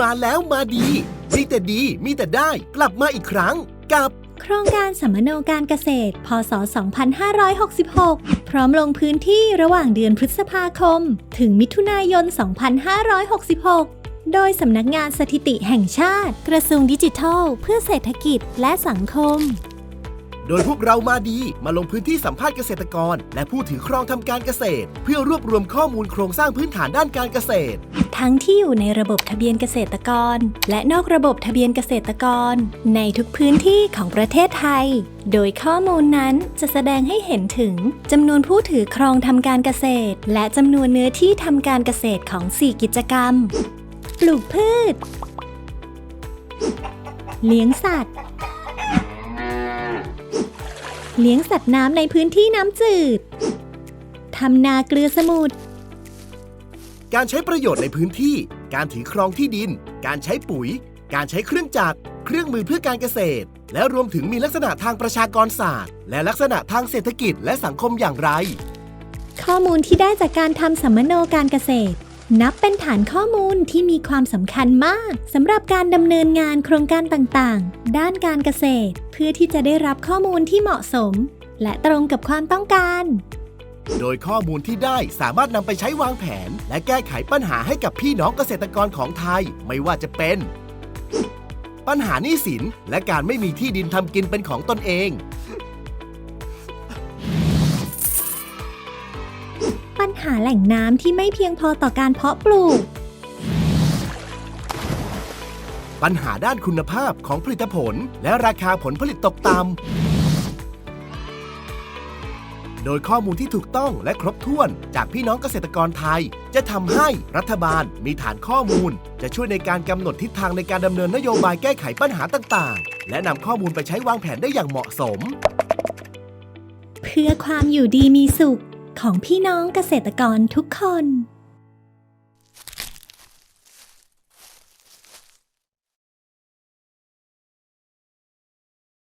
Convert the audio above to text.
มาแล้วมาดีมีแต่ดีมีแต่ได้กลับมาอีกครั้งกับ โครงการสัมมโนการเกษตร พศ 2566 พร้อมลงพื้นที่ระหว่างเดือนพฤษภาคม ถึงมิถุนายน 2566 โดยสำนักงานสถิติแห่งชาติ กระทรวงดิจิทัล เพื่อเศรษฐกิจและสังคม โดยพวกเรามาดีมาลงพื้นที่สัมภาษณ์เกษตรกร และผู้ถือครองทำการเกษตร เพื่อรวบรวมข้อมูลโครงสร้างพื้นฐานด้านการเกษตร ทั้งที่อยู่ในระบบทะเบียนเกษตรกร และนอกระบบทะเบียนเกษตรกร ในทุกพื้นที่ของประเทศไทย โดยข้อมูลนั้นจะแสดงให้เห็นถึงจำนวนผู้ถือครองทำการเกษตร และจำนวนเนื้อที่ทำการเกษตรของ 4 กิจกรรม ปลูกพืช เลี้ยงสัตว์ เลี้ยงสัตว์น้ำในพื้นที่น้ำจืด ทำนาเกลือสมุทร การใช้ประโยชน์ในพื้นที่ การถือครองที่ดิน การใช้ปุ๋ย การใช้เครื่องจักร เครื่องมือเพื่อการเกษตร และรวมถึงมีลักษณะทางประชากรศาสตร์ และลักษณะทางเศรษฐกิจและสังคมอย่างไร ข้อมูลที่ได้จากการทำสัมมโนการเกษตร นับเป็นฐานข้อมูลที่มีความสำคัญมากสำหรับการดำเนินงานโครงการต่างๆ ด้านการเกษตร เพื่อที่จะได้รับข้อมูลที่เหมาะสม และตรงกับความต้องการ โดยข้อมูลที่ได้สามารถนำไปใช้วางแผน และแก้ไขปัญหาให้กับพี่น้องเกษตรกรของไทยไม่ว่าจะเป็น ปัญหาหนี้สินและการไม่มีที่ดินทำกินเป็นของตนเอง หาแหล่งน้ำที่ไม่เพียงพอต่อการเพาะปลูก ปัญหาด้านคุณภาพของผลิตผล และราคาผลผลิตตกต่ำ โดยข้อมูลที่ถูกต้องและครบถ้วนจากพี่น้องเกษตรกรไทย จะทำให้รัฐบาลมีฐานข้อมูล จะช่วยในการกำหนดทิศทางในการดำเนินนโยบายแก้ไขปัญหาต่างๆ และนำข้อมูลไปใช้วางแผนได้อย่างเหมาะสม เพื่อความอยู่ดีมีสุข ของพี่น้องเกษตรกรทุกคน